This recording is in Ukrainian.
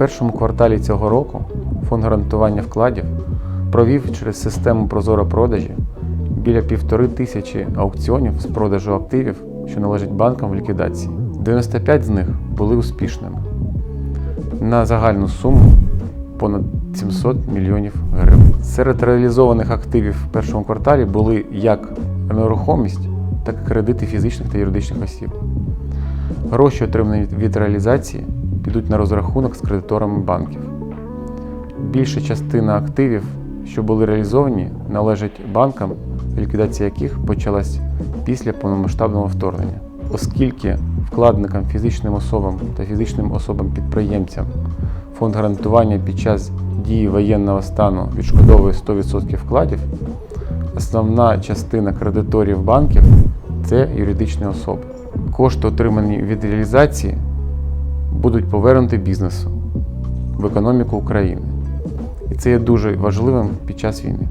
першому кварталі цього року фонд гарантування вкладів провів через систему Прозоро продажі біля півтори тисячі аукціонів з продажу активів, що належать банкам в ліквідації. 95 з них були успішними на загальну суму понад 700 мільйонів гривень. Серед реалізованих активів в першому кварталі були як нерухомість, так і кредити фізичних та юридичних осіб. Гроші, отримані від реалізації, підуть на розрахунок з кредиторами банків. Більша частина активів, що були реалізовані, належать банкам, ліквідація яких почалась після повномасштабного вторгнення. Оскільки вкладникам, фізичним особам та фізичним особам-підприємцям фонд гарантування під час дії воєнного стану відшкодовує 100% вкладів, основна частина кредиторів банків це юридичні особи. Кошти, отримані від реалізації, будуть повернуті бізнесу в економіку України. І це є дуже важливим під час війни.